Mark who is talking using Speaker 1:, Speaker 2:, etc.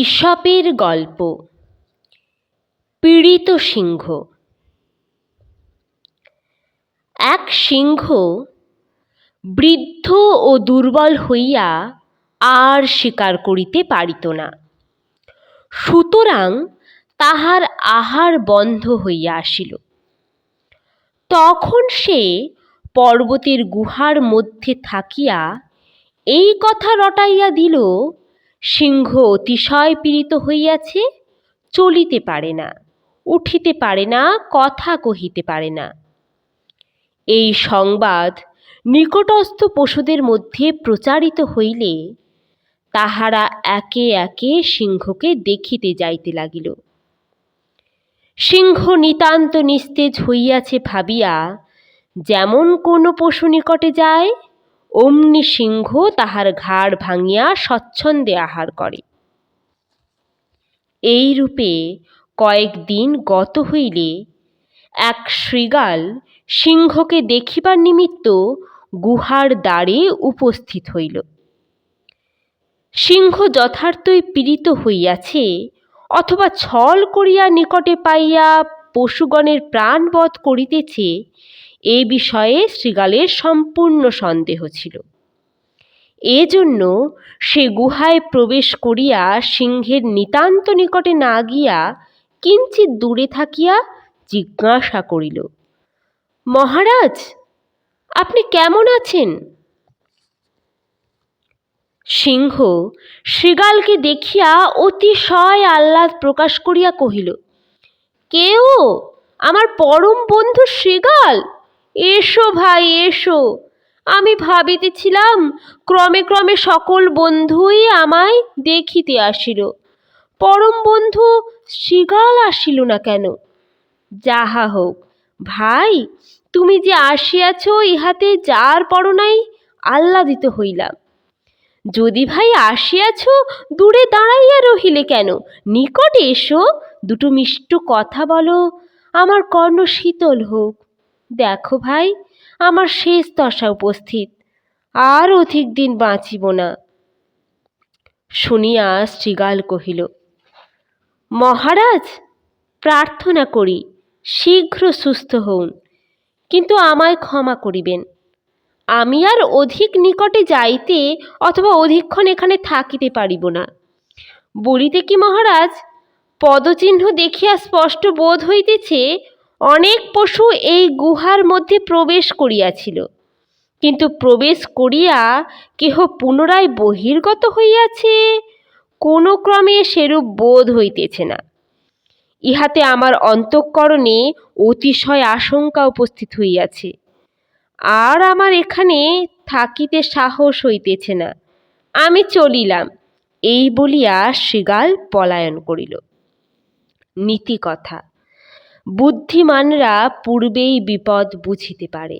Speaker 1: ঈশপের গল্প। পীড়িত সিংহ। এক সিংহ বৃদ্ধ ও দুর্বল হইয়া আর শিকার করিতে পারিত না। সুতরাং তাহার আহার বন্ধ হইয়া আসিল। তখন সে পর্বতের গুহার মধ্যে থাকিয়া এই কথা রটাইয়া দিল সিংহ অতিশয় পীড়িত হইয়াছে, চলিতে পারে না, উঠিতে পারে না, কথা কহিতে পারে না। এই সংবাদ নিকটস্থ পশুদের মধ্যে প্রচারিত হইলে তাহারা একে একে সিংহকে দেখিতে যাইতে লাগিল। সিংহ নিতান্ত নিস্তেজ হইয়াছে ভাবিয়া, যেমন কোনো পশু নিকটে যায় অমনি সিংহ তাহার ঘাড় ভাঙিয়া স্বচ্ছন্দে আহার করে। এই রূপে কয়েকদিন গত হইলে এক শৃগাল সিংহকে দেখিবার নিমিত্ত গুহার দ্বারে উপস্থিত হইল। সিংহ যথার্থই পীড়িত হইয়াছে অথবা ছল করিয়া নিকটে পাইয়া পশুগণের প্রাণ বধ করিতেছে এ বিষয়ে শৃগালের সম্পূর্ণ সন্দেহ ছিল। এজন্য সে গুহায় প্রবেশ করিয়া সিংহের নিতান্ত নিকটে না গিয়া কিঞ্চিৎ দূরে থাকিয়া জিজ্ঞাসা করিল, মহারাজ, আপনি কেমন আছেন? সিংহ শৃগালকে দেখিয়া অতিশয় আহ্লাদ প্রকাশ করিয়া কহিল কেউ আমার পরম বন্ধু শৃগাল এসো ভাই, এসো। আমি ভাবিতেছিলাম, ক্রমে ক্রমে সকল বন্ধুই আমায় দেখিতে আসিল। পরম বন্ধু শৃগাল আসিল না কেন? যাহা হোক, ভাই, তুমি যে আসিয়াছ, ইহাতে যার পরনাই আহ্লাদিত হইলাম। যদি ভাই আসিয়াছ, দূরে দাঁড়াইয়া রহিলে কেন? নিকটে এসো, দুটো মিষ্ট কথা বলো, আমার কর্ণ শীতল হোক। দেখো ভাই, আমার শেষ দশা উপস্থিত। আর অধিক দিন বাঁচিব না। শুনিয়া শৃগাল কহিল, মহারাজ, প্রার্থনা করি, শীঘ্র সুস্থ হউন, কিন্তু আমায় ক্ষমা করিবেন। আমি আর অধিক নিকটে যাইতে অথবা অধিকক্ষণ এখানে থাকিতে পারিব না। বলিতে কি মহারাজ? পদচিহ্ন দেখিয়া স্পষ্ট বোধ হইতেছে অনেক পশু এই গুহার মধ্যে প্রবেশ করিয়াছিল। কিন্তু প্রবেশ করিয়া কেহ পুনরায় বহির্গত হইয়াছে, কোনো ক্রমে সেরূপ বোধ হইতেছে না। ইহাতে আমার অন্তঃকরণে অতিশয় আশঙ্কা উপস্থিত হইয়াছে। আর আমার এখানে থাকিতে সাহস হইতেছে না। আমি চলিলাম, এই বলিয়া শৃগাল পলায়ন করিল। নীতি কথা বুদ্ধিমানরা পূর্বেই বিপদ বুঝিতে পারে।